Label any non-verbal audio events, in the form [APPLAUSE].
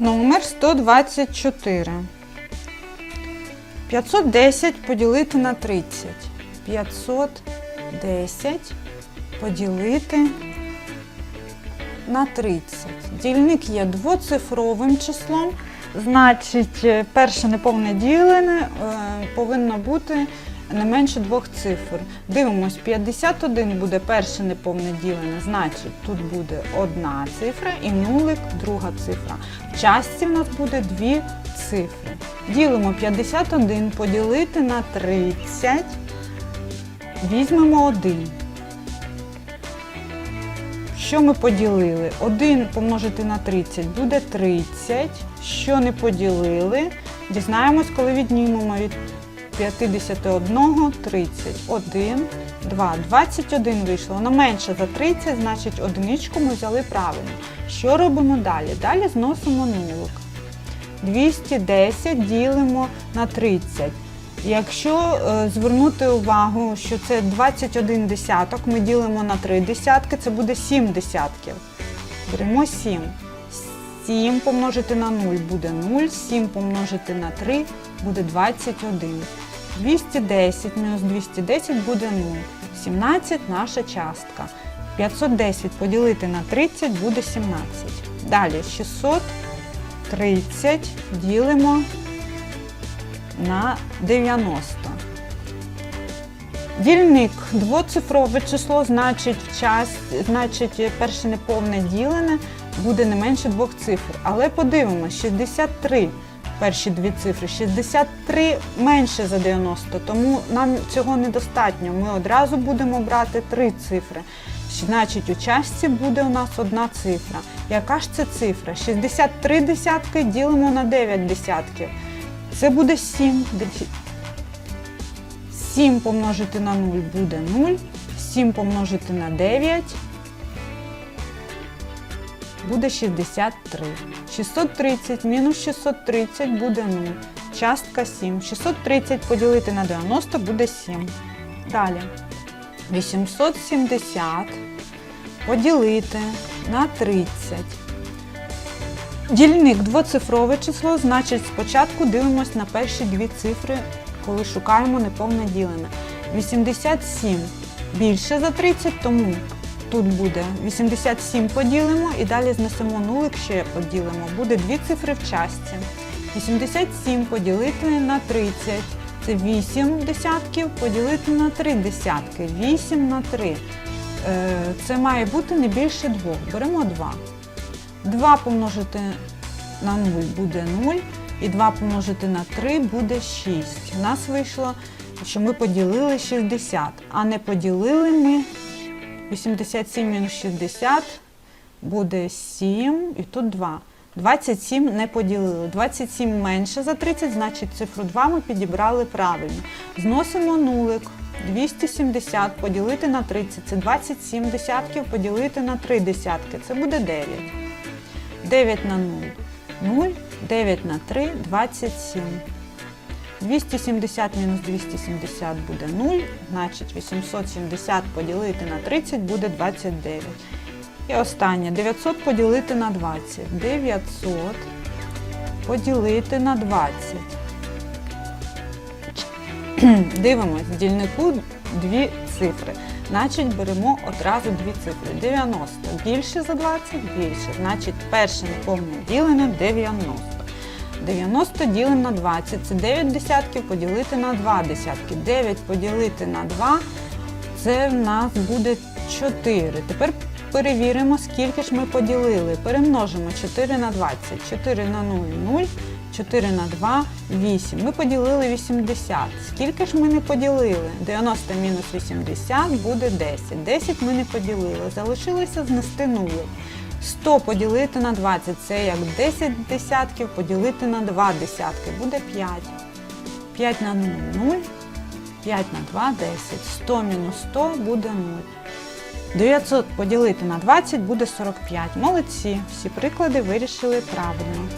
Номер 124. 510 поділити на 30. 510 поділити на 30. Дільник є двоцифровим числом, значить, е, перше неповне ділене е, повинно бути не менше двох цифр. Дивимось, 51 буде перше неповне ділене, значить тут буде одна цифра і нулик друга цифра. В частці в нас буде дві цифри. Ділимо 51 поділити на 30. Візьмемо 1. Що ми поділили? 1 помножити на 30 буде 30. Що не поділили? Дізнаємось, коли віднімемо від 51 30. 1, 2, 21 вийшло. Воно менше за 30, значить одиничку ми взяли правильно. Що робимо далі? Далі зносимо нулик. 210 ділимо на 30. Якщо е, звернути увагу, що це 21 десяток, ми ділимо на 3 десятки, це буде 7 десятків. Беремо 7. 7 помножити на 0 буде 0, 7 помножити на 3 буде 21. 210 мінус 210 буде 0. 17 наша частка. 510 поділити на 30 буде 17. Далі 630 ділимо на 90. Дільник двоцифрове число, значить, в час, значить перше неповне ділене буде не менше двох цифр. Але подивимося, 63 перші дві цифри, 63 менше за 90, тому нам цього недостатньо. Ми одразу будемо брати три цифри. Значить, у частці буде у нас одна цифра. Яка ж це цифра? 63 десятки ділимо на 9 десятків. Це буде 7. 7 помножити на 0 буде 0. 7 помножити на 9 буде 63. 630 мінус 630 буде 0. Частка 7. 630 поділити на 90 буде 7. Далі. 870 поділити на 30. Дільник двоцифрове число, значить спочатку дивимося на перші дві цифри, коли шукаємо неповне ділене. 87 більше за 30, тому тут буде 87 поділимо і далі знесемо нулик, ще поділимо. Буде дві цифри в частці. 87 поділити на 30. Це 8 десятків поділити на 3 десятки. 8 на 3. Е, Це має бути не більше 2. Беремо 2. 2 помножити на 0 буде 0. І 2 помножити на 3 буде 6. У нас вийшло, що ми поділили 60. А не поділили ми 87 мінус 60 буде 7. І тут 2. 27 не поділили. 27 менше за 30, значить цифру 2 ми підібрали правильно. Зносимо нулик. 270 поділити на 30. Це 27 десятків поділити на 3 десятки. Це буде 9. 9 на 0. 0. 9 на 3 27. 270 мінус 270 буде 0, значить 870 поділити на 30 буде 29. І останнє 900 поділити на 20. 900 поділити на 20. [CLEARS THROAT] Дивимось, в дільнику дві цифри. Значить, беремо одразу дві цифри. 90 більше за 20, більше. Значить, перше неповне ділене 90. 90 ділимо на 20. Це 9 десятків поділити на 2 десятки. 9 поділити на 2 це в нас буде 4. Тепер перевіримо, скільки ж ми поділили. Перемножимо 4 на 20. 4 на 0 0. 4 на 2 8. Ми поділили 80. Скільки ж ми не поділили? 90 мінус 80 буде 10. 10 ми не поділили. Залишилося знести нулик. 100 поділити на 20 це як 10 десятків поділити на 2 десятки. Буде 5. 5 на 0 0. 5 на 2 10. 100 мінус 100 буде 0. 900 поділити на 20 буде 45. Молодці. Всі приклади вирішили правильно.